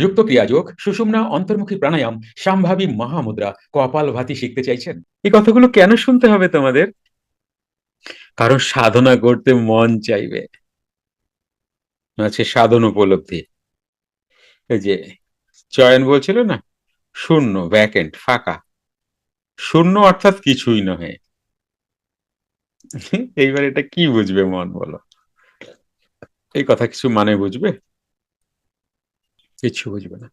যুক্ত ক্রিয়াযোগ, সুষুম্না, অন্তর্মুখী প্রাণায়াম, সাম্ভাবী মহামুদ্রা, কপাল ভাতি শিখতে চাইছেন। এই কথাগুলো কেন শুনতে হবে তোমাদের? কারণ সাধনা করতে মন চাইবে। আছে সাধন উপলব্ধি। এই যে, চয়ন বলছিল না? শূন্য ভ্যাকেন্ট ফাঁকা। শূন্য অর্থাৎ কিছুই নহে। এইবার এটা কি বুঝবে মন বলো? এই কথা কিছু মানে বুঝবে? কিছু বুঝবে না।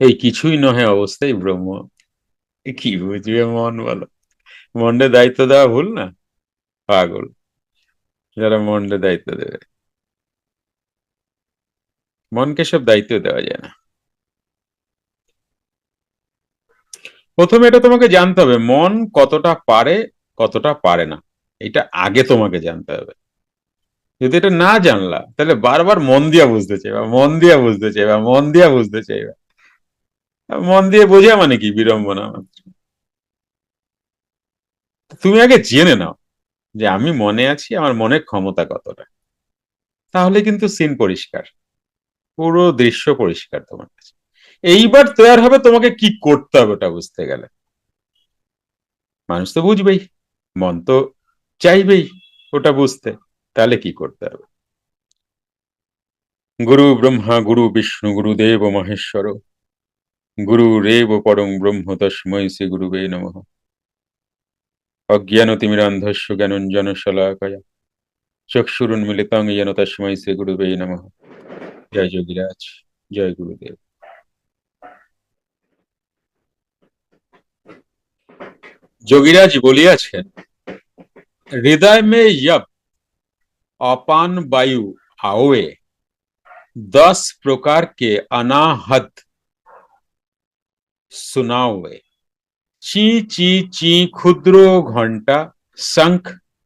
এই কিছুই নহে অবস্থায় ব্রহ্ম। কি বুঝবে মন বলো? মন্ডে দায়িত্ব দেওয়া ভুল না? পাগল। যারা মন্ডে দায়িত্ব দেবে। মনকে সব দায়িত্ব দেওয়া যায় না। প্রথমে এটা তোমাকে জানতে হবে, মন কতটা পারে কতটা পারে না। এটা আগে তোমাকে জানতে হবে। যদি এটা না জানলা, তাহলে বারবার মন দিয়া বুঝতে চাইবা, মন দিয়া বুঝতে চাইবা, মন দিয়া বুঝতে চাইবা। মন দিয়ে বোঝা মানে কি? বিড়ম্বনা মাত্র তুমি আগে জেনে নাও যে আমি মনে আছি, আমার মনের ক্ষমতা কতটা। তাহলে কিন্তু সিন পরিষ্কার। পুরো দৃশ্য পরিষ্কার তোমার কাছে। এইবার তৈরি হবে তোমাকে কি করতে হবে ওটা বুঝতে গেলে। মানুষ তো বুঝবেই, মন তো চাইবেই ওটা বুঝতে। তাহলে কি করতে হবে? গুরু ব্রহ্মা, গুরু বিষ্ণু গুরুদেব মহেশ্বর, গুরু রেব পরম ব্রহ্ম তস্মৈ শ্রী গুরুবে নম। অজ্ঞান তিমিরান্ধস্য জ্ঞানঞ্জন শলাকয়া চক্ষুরুন্মিলিতং যেন তস্মৈ শ্রী গুরুবে নম। জয় যোগীরাজ, জয় গুরুদেব। যোগীরাজ বলিয়াছেন, হৃদয় মে यब अपान वायु आओए दस प्रकार के अनाहत सुनाओए ची ची ची ক্ষুদ্র ঘন্টা শঙ্খ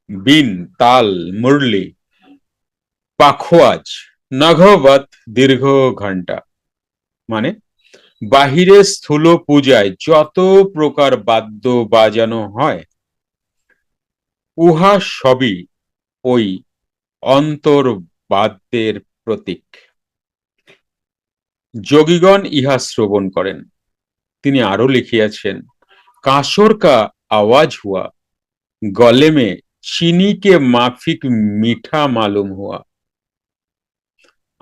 বিন তাল মুরলি পাখোয়াজ নঘবত দীর্ঘ ঘন্টা মানে বাহিরে স্থূল পূজায় যত প্রকার বাদ্য বাজানো হয় উহা সবই ওই অন্তর্বাদ্যের প্রতীক যোগীগণ ইহা শ্রবণ করেন তিনি আরো লিখিয়াছেন কাঁসর কা আওয়াজ হুয়া গলে মে चीनी के माफिक मीठा मालूम हुआ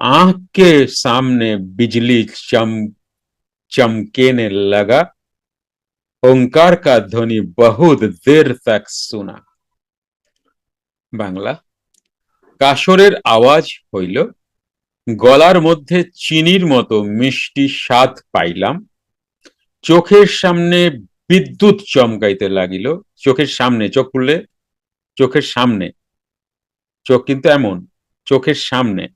आंख के सामने बिजली चम चमकेने लगा ओंकार का ध्वनि बहुत देर तक सुना বাংলা কাসরের আওয়াজ হইল, গলার মধ্যে চিনির মতো মিষ্টি স্বাদ পাইলাম, চোখের সামনে বিদ্যুৎ চমকাইতে লাগিল, চোখের সামনে, চোখ খুললে? চোখের সামনে। চোখ কিন্তু এমন, চোখের সামনে।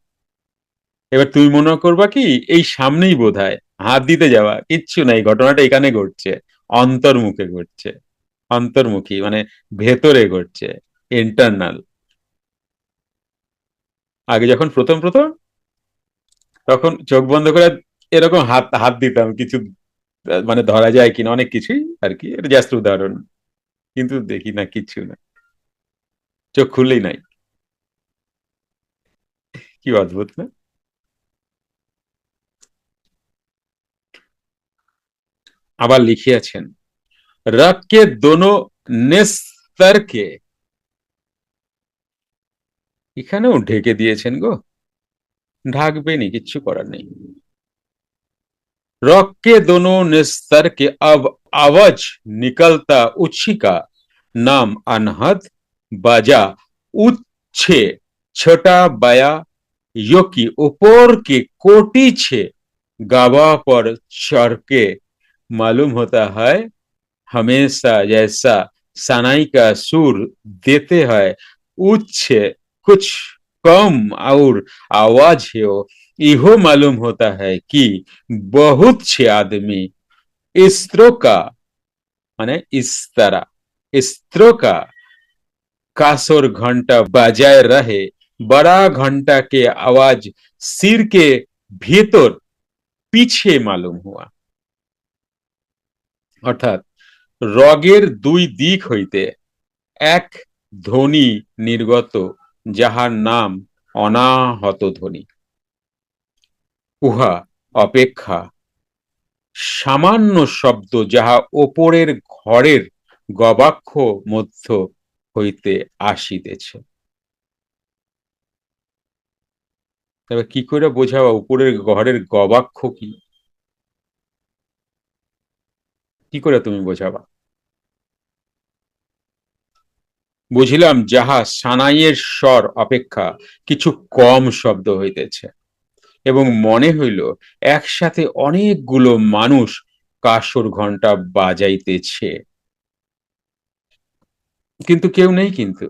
এবার তুমি মনে করবা কি, এই সামনেই বোধ হাত দিতে যাওয়া, কিচ্ছু নাই ঘটনাটা এখানে ঘটছে, অন্তর্মুখে ঘটছে, অন্তর্মুখী মানে ভেতরে ঘটছে ইন্টারনাল আগে যখন প্রথম প্রথম, তখন চোখ বন্ধ করে এরকম হাত হাত দিতাম, কিছু মানে ধরা যায় কিনা, অনেক কিছুই আর কি, এটা জাস্ট উদাহরণ। কিন্তু দেখি না কিচ্ছু না। চোখ খুললেই নাই। কি অদ্ভুত, না? আবার লিখিয়াছেন রবকে দোনো নেস্তরকে এখানেও ঢেকে দিয়েছেন গো ঢাকবেনি কিচ্ছু করার নেই रॉक के दोनों निस्तर के अब आवाज निकलता उच्छी का नाम अनहद बाजा उच्छे छोटा बया यो की ऊपर के कोटी छे गावा पर चढ़ के मालूम होता है हमेशा जैसा सनाई का सुर देते हैं उच्छे कुछ कम और आवाज है इहो मालूम होता है कि बहुत से आदमी स्त्रों का माने इस तरह स्त्रों का कासोर घंटा बजाए रहे बड़ा घंटा के आवाज सिर के भीतर পিছে মালুম হওয়া অর্থাৎ রগের দুই দিক হইতে এক ধ্বনি নির্গত যাহার নাম অনাহত ধ্বনি। উহা অপেক্ষা সামান্য শব্দ যাহা ওপরের ঘরের গবাক্ষ মধ্য হইতে আসিতেছে। তবে কি করে বোঝাবা, উপরের ঘরের গবাক্ষ কি? কি করে তুমি বোঝাবা? বুঝিলাম যাহা সানাইয়ের স্বর অপেক্ষা কিছু কম শব্দ হইতেছে। এবং মনে হইল একসাথে অনেকগুলো মানুষ কাসর ঘণ্টা বাজাইতেছে। কিন্তু কেউ নেই কিন্তু।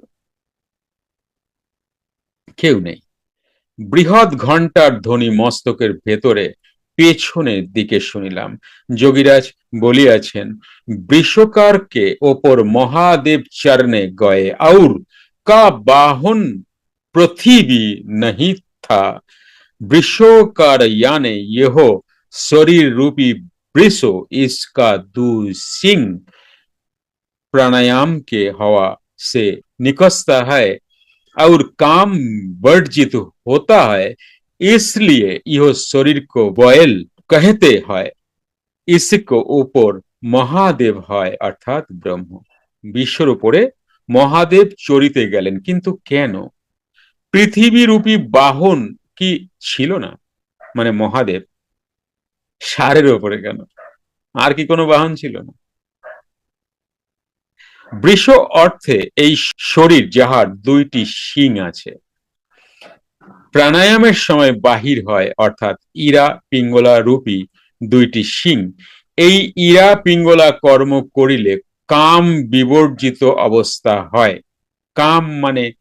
কেউ নেই। বৃহৎ ঘণ্টার ধ্বনি মস্তকের ভেতরে পেছনের দিকে শুনিলাম। যোগীরাজ বলিয়াছেন বৃষকারকে ওপর মহাদেব চরণে গয়ে আউর কা বাহন পৃথিবী नहीं था वृषोकार याने यह शरीर रूपी वृषो इसका दू सिंह प्राणायाम के हवा से निकसता है और काम वर्जित होता है इसलिए यह शरीर को बयल कहते हैं ইসিক উপর মহাদেব হয়, অর্থাৎ ব্রহ্ম। বিশ্বর উপরে মহাদেব চরিতে গেলেন, কিন্তু কেন? পৃথিবীরূপী বাহন কি ছিল না? মানে মহাদেব সারের উপরে কেন? আর কি কোনো বাহন ছিল না? বৃষ অর্থে এই শরীর যাহার দুইটি শিং আছে, প্রাণায়ামের সময় বাহির হয়, অর্থাৎ ইরা, পিঙ্গলা, রূপী দুইটি শিং। এই ইরা পিঙ্গলা কর্ম করিলে কাম বিবর্জিত অবস্থা হয়। কাম মানে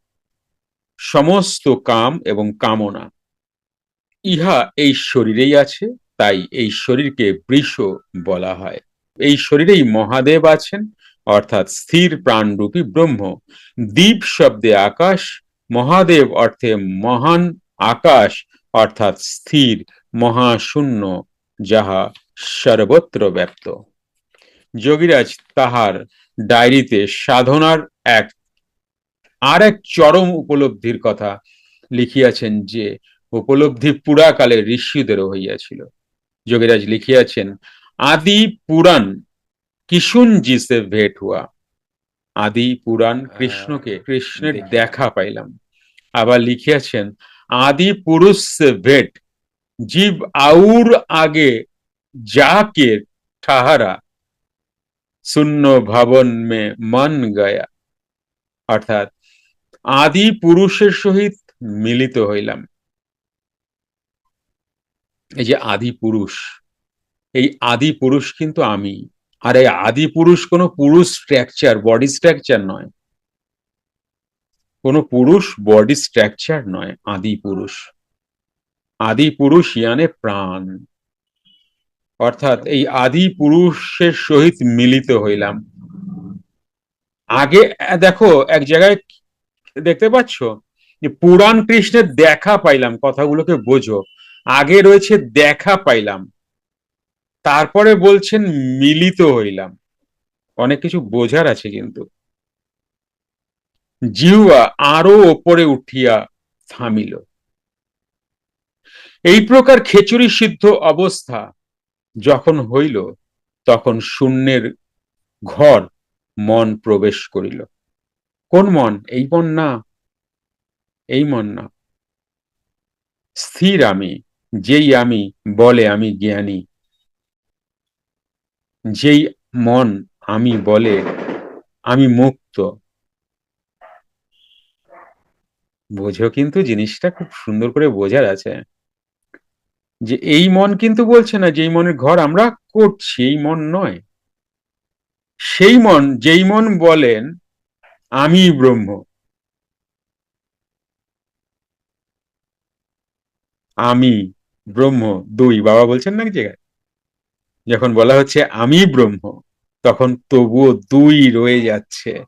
সমস্ত কাম এবং কামনা। ইহা এই শরীরেই আছে, তাই এই শরীরকে বৃষ বলা হয়। এই শরীরেই মহাদেব আছেন, অর্থাৎ স্থির প্রাণরূপী ব্রহ্ম। দ্বীপ শব্দে আকাশ, মহাদেব অর্থে মহান আকাশ, অর্থাৎ স্থির, মহাশূন্য। যাহা সর্বত্র ব্যপ্ত। যোগীরাজ তাহার ডায়েরিতে সাধনার এক আর এক চরম উপলব্ধির কথা লিখিয়াছেন যে উপলব্ধি পুরাকালে ঋষিদেরও হইয়াছিল। যোগীরাজ লিখিয়াছেন আদি পুরাণ কিশুন জি সে ভেট হুয়া। আদি পুরাণ কৃষ্ণকে কৃষ্ণের দেখা পাইলাম। আবার লিখিয়াছেন আদি পুরুষ সে ভেট জীব আউর আগে যাকে ঠাহারা, শূন্য ভবন মে মন গয়া। অর্থাৎ আদি পুরুষের সহিত মিলিত হইলাম। এই যে আদি পুরুষ, এই আদি পুরুষ কিন্তু আমি। আর এই আদি পুরুষ কোনো পুরুষ স্ট্রাকচার বডি স্ট্রাকচার নয়। কোনো পুরুষ বডি স্ট্রাকচার নয়, আদি পুরুষ। আদি পুরুষ ইয়ানে প্রাণ। অর্থাৎ এই আদি পুরুষের সহিত মিলিত হইলাম। আগে, দেখো, এক জায়গায় দেখতে পাচ্ছ? যে পুরাণ কৃষ্ণের দেখা পাইলাম, কথাগুলোকে বোঝো। আগে রয়েছে দেখা পাইলাম। তারপরে বলছেন মিলিত হইলাম। অনেক কিছু বোঝার আছে কিন্তু। জিহুয়া আরও ওপরে উঠিয়া থামিল। এই প্রকার খেচুরি সিদ্ধ অবস্থা যখন হইল, তখন শূন্যের ঘর মন প্রবেশ করিল। কোন মন? এই মন না। এই মন না। স্থির আমি, যেই আমি, বলে আমি জ্ঞানী। যেই মন আমি বলে আমি মুক্ত। বোঝো কিন্তু জিনিসটা খুব সুন্দর করে বোঝার আছে। যে এই মন কিন্তু বলছে না যেই মনের ঘর আমরা করছি, এই মন নয়। সেই মন, যেই মন বলেন, আমি ব্রহ্ম। আমি ব্রহ্ম, দুই। বাবা বলছেন না জায়গায়? যখন বলা হচ্ছে আমি ব্রহ্ম, তখন তবুও দুই রয়ে যাচ্ছে।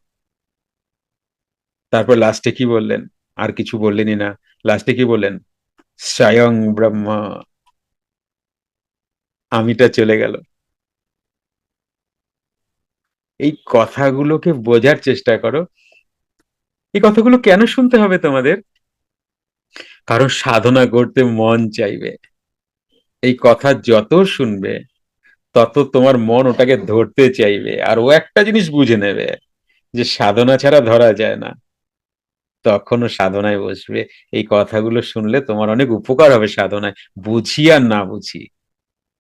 তারপর লাস্টে কি বললেন? আর কিছু বললেনই না। লাস্টে কি বললেন? স্বয়ং ব্রহ্ম। আমিটা চলে গেল। এই কথাগুলোকে বোঝার চেষ্টা করো। এই কথাগুলো কেন শুনতে হবে তোমাদের? কারণ সাধনা করতে মন চাইবে। এই কথা যত শুনবে, তত তোমার মন ওটাকে ধরতে চাইবে। আর ও একটা জিনিস বুঝে নেবে, যে সাধনা ছাড়া ধরা যায় না। তখনও সাধনায় বসবে। এই কথাগুলো শুনলে তোমার অনেক উপকার হবে সাধনায়। বুঝি আর না বুঝি।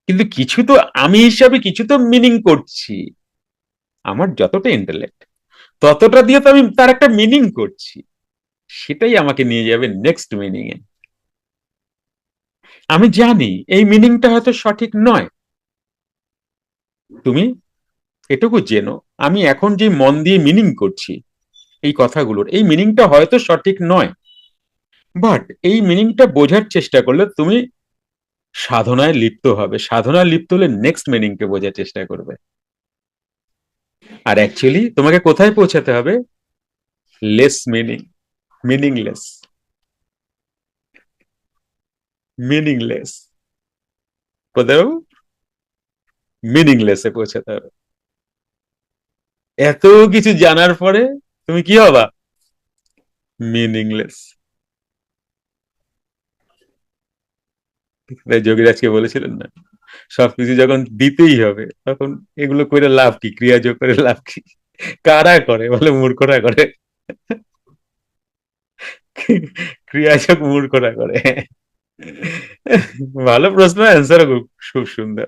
কিন্তু কিছু তো আমি হিসাবে কিছু তো মিনিং করছি। আমার যতটা ইন্টেলেক্ট ততটা দিয়ে তো আমি তার একটা মিনিং করছি। সেটাই আমাকে নিয়ে যাবে নেক্সট মিনিং এ। আমি জানি এই মিনিংটা হয়তো সঠিক নয়। তুমি এটুকু জেনো, আমি এখন যে মন দিয়ে মিনিং করছি, এই কথাগুলোর, এই মিনিংটা হয়তো সঠিক নয়। বাট এই মিনিংটা বোঝার চেষ্টা করলে তুমি সাধনায় লিপ্ত হবে। সাধনায় লিপ্ত হলে নেক্সট মিনিংকে বোঝার চেষ্টা করবে। আর অ্যাকচুয়ালি তোমাকে কোথায় পৌঁছাতে হবে? লেস মিনিং মিনিংলেস মিনিংলেস কোথাও মিনিংলেসে পৌঁছাতে হবে। এত কিছু জানার পরে তুমি কি হবা? মিনিংলেস যোগীরাজকে বলেছিলেন না। সবকিছু যখন দিতেই হবে, তখন এগুলো করে লাভ কি? ক্রিয়া যোগ করে লাভ কি? কারা করে বলে মূর্খরা করে? ক্রিয়াযোগ মূর্খরা করে। ভালো প্রশ্ন অ্যান্সার খুব খুব সুন্দর।